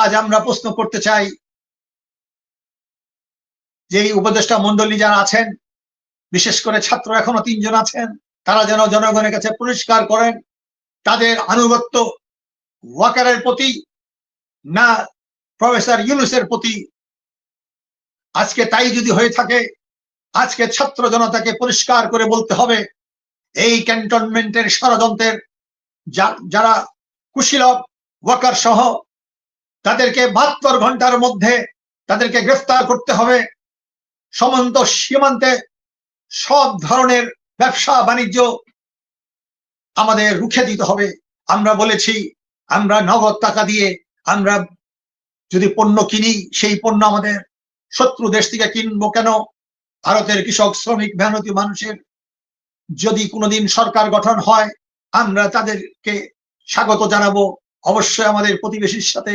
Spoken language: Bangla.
আজ আমরা প্রশ্ন করতে চাই যে উপদেষ্টা মন্ডলী যারা আছেন, বিশেষ করে ছাত্র এখনও তিনজন আছেন, তারা যেন জনগণের কাছে পরিষ্কার করেন, তাদের আনুগত্য ওয়াকারের প্রতি না প্রফেসর ইউনুসের প্রতি। আজকে তাই যদি হয়ে থাকে, আজকে ছাত্র জনতাকে পরিষ্কার করে বলতে হবে, এই ক্যান্টনমেন্টের ষড়যন্ত্রের যারা কুশীলব ওয়াকার সহ তাদেরকে বাহাত্তর ঘণ্টার মধ্যে তাদেরকে গ্রেফতার করতে হবে। সীমান্ত সীমান্তে সব ধরনের ব্যবসা বাণিজ্য আমাদের রুখে দিতে হবে। আমরা বলেছি, আমরা নগদ টাকা দিয়ে আমরা যদি পণ্য কিনি, সেই পণ্য আমাদের শত্রু দেশ থেকে কিনবো কেন? ভারতের কৃষক, শ্রমিক, মেহনতি মানুষের যদি কোনোদিন সরকার গঠন হয়, আমরা তাদেরকে স্বাগত জানাব। অবশ্যই আমাদের প্রতিবেশীর সাথে